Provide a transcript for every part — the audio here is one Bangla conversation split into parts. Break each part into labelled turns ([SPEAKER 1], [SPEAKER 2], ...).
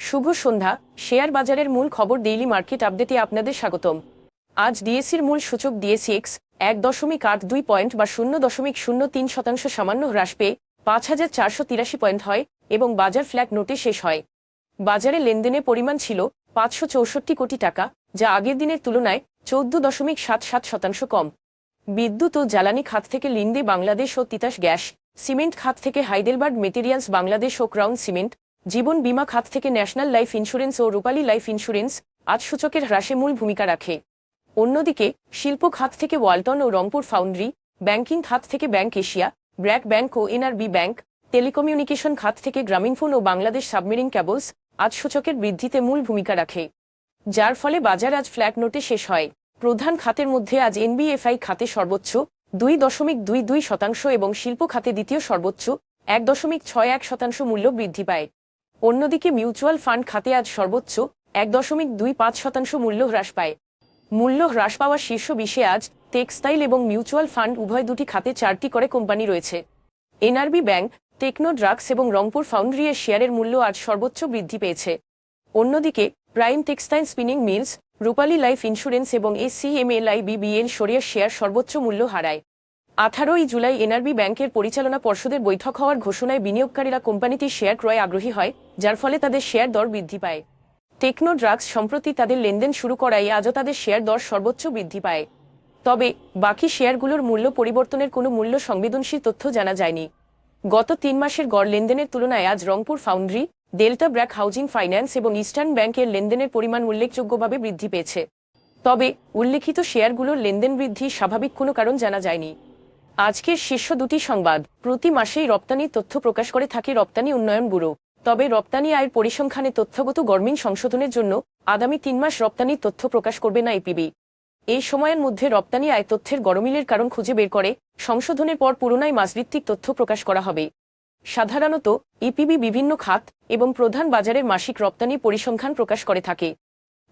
[SPEAKER 1] শুভ সন্ধ্যা। শেয়ার বাজারের মূল খবর ডেইলি মার্কেট আপডেটে আপনাদের স্বাগতম। আজ ডিএসির মূল সূচক ডিএসিএক্স এক দশমিক আট দুই পয়েন্ট বা শূন্য দশমিক শূন্য তিন শতাংশ সামান্য হ্রাস পেয়ে পাঁচ হাজার চারশো তিরাশি পয়েন্ট হয় এবং বাজার ফ্ল্যাগ নোটে শেষ হয়। বাজারে লেনদেনের পরিমাণ ছিল পাঁচশো চৌষট্টি কোটি টাকা, যা আগের দিনের তুলনায় চৌদ্দ দশমিক সাত সাত শতাংশ কম। বিদ্যুৎ ও জ্বালানি খাত থেকে লিন্দে বাংলাদেশ ও তিতাস গ্যাস সিমেন্ট খাত থেকে হাইডেলবার্গ মেটেরিয়ালস, বাংলাদেশ ও ক্রাউন সিমেন্ট, জীবন বীমা খাত থেকে ন্যাশনাল লাইফ ইন্স্যুরেন্স ও রূপালী লাইফ ইন্স্যুরেন্স আজ সূচকের হ্রাসে মূল ভূমিকা রাখে। অন্যদিকে, শিল্প খাত থেকে ওয়ালটন ও রংপুর ফাউন্ড্রি, ব্যাংকিং খাত থেকে ব্যাংক এশিয়া, ব্র্যাক ব্যাংক ও এনআরবি ব্যাংক, টেলিকমিউনিকেশন খাত থেকে গ্রামীণফোন ও বাংলাদেশ সাবমেরিন ক্যাবলস আজ সূচকের বৃদ্ধিতে মূল ভূমিকা রাখে। যার ফলে বাজার আজ ফ্ল্যাগ নোটে শেষ হয়। প্রধান খাতের মধ্যে আজ এনবিএফআই খাতে সর্বোচ্চ দুই দশমিক দুই দুই শতাংশ এবং শিল্প খাতে দ্বিতীয় সর্বোচ্চ এক দশমিক ছয় এক শতাংশ মূল্য বৃদ্ধি পায়। অন্যদিকে মিউচুয়াল ফান্ড খাতে আজ সর্বোচ্চ এক দশমিক দুই পাঁচ শতাংশ মূল্য হ্রাস পায়। মূল্য হ্রাস পাওয়া শীর্ষ বিশে আজ টেক্সটাইল এবং মিউচুয়াল ফান্ড উভয় দুটি খাতে চারটি করে কোম্পানি রয়েছে। এনআরবি ব্যাংক, টেকনো ড্রাগস এবং রংপুর ফাউন্ড্রি এর শেয়ারের মূল্য আজ সর্বোচ্চ বৃদ্ধি পেয়েছে। অন্যদিকে prime textile spinning mills, Rupali life insurance এবং এসিএমএলআই বিবিএল শরিয়ার শেয়ার সর্বোচ্চ মূল্য হারায়। আঠারোই জুলাই এনআরবি ব্যাংকের পরিচালনা পর্ষদের বৈঠক হওয়ার ঘোষণায় বিনিয়োগকারীরা কোম্পানিটির শেয়ার ক্রয়ে আগ্রহী হয়, যার ফলে তাদের শেয়ার দর বৃদ্ধি পায়। টেকনো ড্রাগস সম্প্রতি তাদের লেনদেন শুরু করায় আজও তাদের শেয়ার দর সর্বোচ্চ বৃদ্ধি পায়। তবে বাকি শেয়ারগুলোর মূল্য পরিবর্তনের কোনো মূল্য সংবেদনশীল তথ্য জানা যায়নি। গত তিন মাসের গড় লেনদেনের তুলনায় আজ Rangpur foundry, delta BRAC housing finance এবং ইস্টার্ন ব্যাংকের লেনদেনের পরিমাণ উল্লেখযোগ্যভাবে বৃদ্ধি পেয়েছে। তবে উল্লেখিত শেয়ারগুলোর লেনদেন বৃদ্ধি স্বাভাবিক কোনো কারণ জানা যায়নি। আজকের শীর্ষ দুটি সংবাদ। প্রতি মাসেই রপ্তানি তথ্য প্রকাশ করে থাকে রপ্তানি উন্নয়ন ব্যুরো। তবে রপ্তানি আয়ের পরিসংখ্যানে তথ্যগত গরমিন সংশোধনের জন্য আগামী তিন মাস রপ্তানি তথ্য প্রকাশ করবে না এপিবি। এই সময়ের মধ্যে রপ্তানি আয় তথ্যের গরমিলের কারণ খুঁজে বের করে সংশোধনের পর পুরোনায় মাসভিত্তিক তথ্য প্রকাশ করা হবে। সাধারণত ইপিবি বিভিন্ন খাত এবং প্রধান বাজারের মাসিক রপ্তানি পরিসংখ্যান প্রকাশ করে থাকে।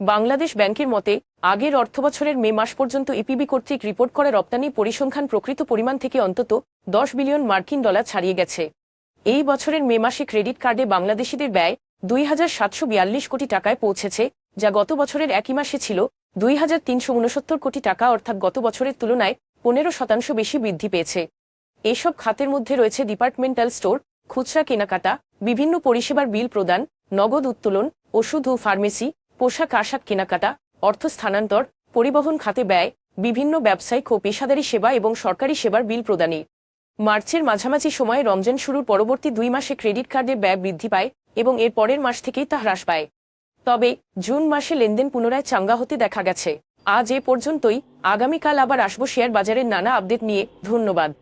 [SPEAKER 1] বাংলাদেশ ব্যাংকের মতে আগের অর্থবছরের মে মাস পর্যন্ত ইপিবি কর্তৃক রিপোর্ট করা রপ্তানি পরিসংখ্যান প্রকৃত পরিমাণ থেকে অন্তত দশ বিলিয়ন মার্কিন ডলার ছাড়িয়ে গেছে। এই বছরের মে মাসে ক্রেডিট কার্ডে বাংলাদেশিদের ব্যয় দুই হাজার সাতশো বিয়াল্লিশ কোটি টাকায় পৌঁছেছে, যা গত বছরের একই মাসে ছিল দুই হাজার তিনশো উনসত্তর কোটি টাকা, অর্থাৎ গত বছরের তুলনায় পনেরো শতাংশ বেশি বৃদ্ধি পেয়েছে। এসব খাতের মধ্যে রয়েছে ডিপার্টমেন্টাল স্টোর, খুচরা কেনাকাটা, বিভিন্ন পরিষেবার বিল প্রদান, নগদ উত্তোলন, ওষুধ ও ফার্মেসি, পোশাক আশাক কেনাকাটা অর্থ স্থানান্তর, পরিবহন খাতে ব্যয়, বিভিন্ন ব্যবসায়িক ও পেশাদারী সেবা এবং সরকারি সেবার বিল প্রদানে। মার্চের মাঝামাঝি সময়ে রমজান শুরুর পরবর্তী দুই মাসে ক্রেডিট কার্ডের ব্যয় বৃদ্ধি পায় এবং এর পরের মাস থেকেই তা হ্রাস পায়। তবে, জুন মাসে লেনদেন পুনরায় চাঙ্গা হতে দেখা গেছে। আজ এ পর্যন্তই। আগামীকাল আবার আসব শেয়ার বাজারের নানা আপডেট নিয়ে। ধন্যবাদ।